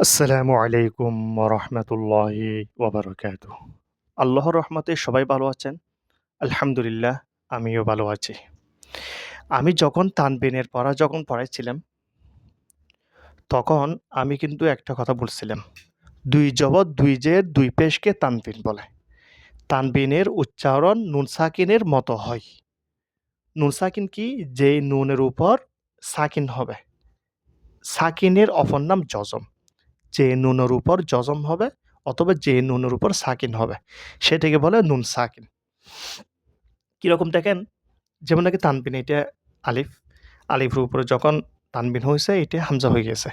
আসসালামু আলাইকুম রহমতুল্লাহি ওবরাকাত আল্লাহর রহমতে সবাই ভালো আছেন? আলহামদুলিল্লাহ, আমিও ভালো আছি। আমি যখন তানবিনের পড়া যখন পড়াইছিলাম, তখন আমি কিন্তু একটা কথা বলছিলাম। দুই জবর দুই জের দুই পেশকে তানবিন বলে। তানবিনের উচ্চারণ নুন সাকিনের মতো হয়। নুন সাকিন কি? যে নুনের উপর সাকিন হবে। সাকিনের অপর নাম জজম। যে নুনের উপর জজম হবে অথবা যে নুনের উপর সাকিন হবে। সেটাকে বলে নুন সাকিন। কীরকম দেখেন? যেমন নাকি তানবিন, এটা আলিফ। আলিফের উপরে যখন তানবিন হয়েছে, এটা হামজা হয়ে গেছে।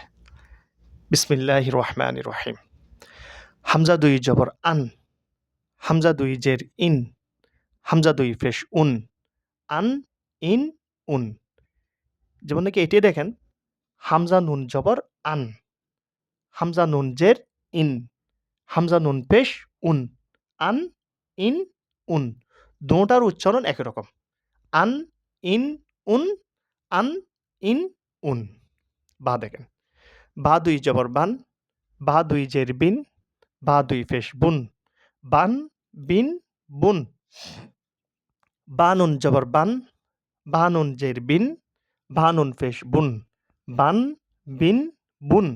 বিসমিল্লাহ রহমান রহিম। হামজা দুই জবর আন। হামজা দুই জের ইন। হামজা দুই ফেশ উন। আন, ইন, উন। যেমন নাকি এটাই দেখেন। হামজা নুন জবর আন। হামজা নুন জের ইন হামজা নুন পেশ উন আন ইন উন দুটার উচ্চারণ একই রকম আন ইন উন আন ইন উন বা দেখেন বা দুই জবর বান বা দুই জের বিন বা দুই ফেশ বুন বান বিন বুন বা নুন জবর বান বা নুন জের বিন বা নুন ফেশ বুন বান বিন বুন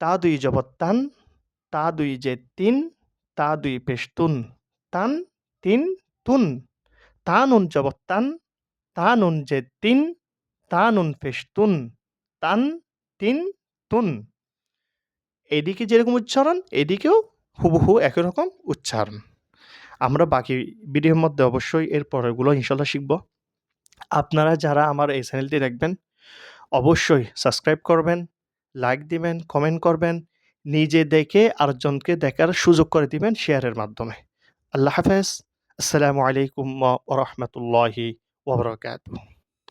তা দুই জবর তান, তা দুই যে তিন, তা দুই পেশ তুন, তান তিন তা নুন জবর তান, তা নুন যে তিন, তা নুন পেশ তুন, তান তিন তুন। এদিকে যেরকম উচ্চারণ, এদিকেও হুবহু একই রকম উচ্চারণ। আমরা বাকি ভিডিওর মধ্যে অবশ্যই এর পরেরগুলো ইনশাল্লাহ শিখব। আপনারা যারা আমার এই চ্যানেলটি দেখবেন, অবশ্যই সাবস্ক্রাইব করবেন লাইক দিবেন কমেন্ট করবেন, নিজে দেখে আরেকজনকে দেখার সুযোগ করে দিবেন শেয়ারের মাধ্যমে। আল্লাহ হাফেজ। আসসালামু আলাইকুম ওরহমতুল্লাহি ওবরাকাতুহ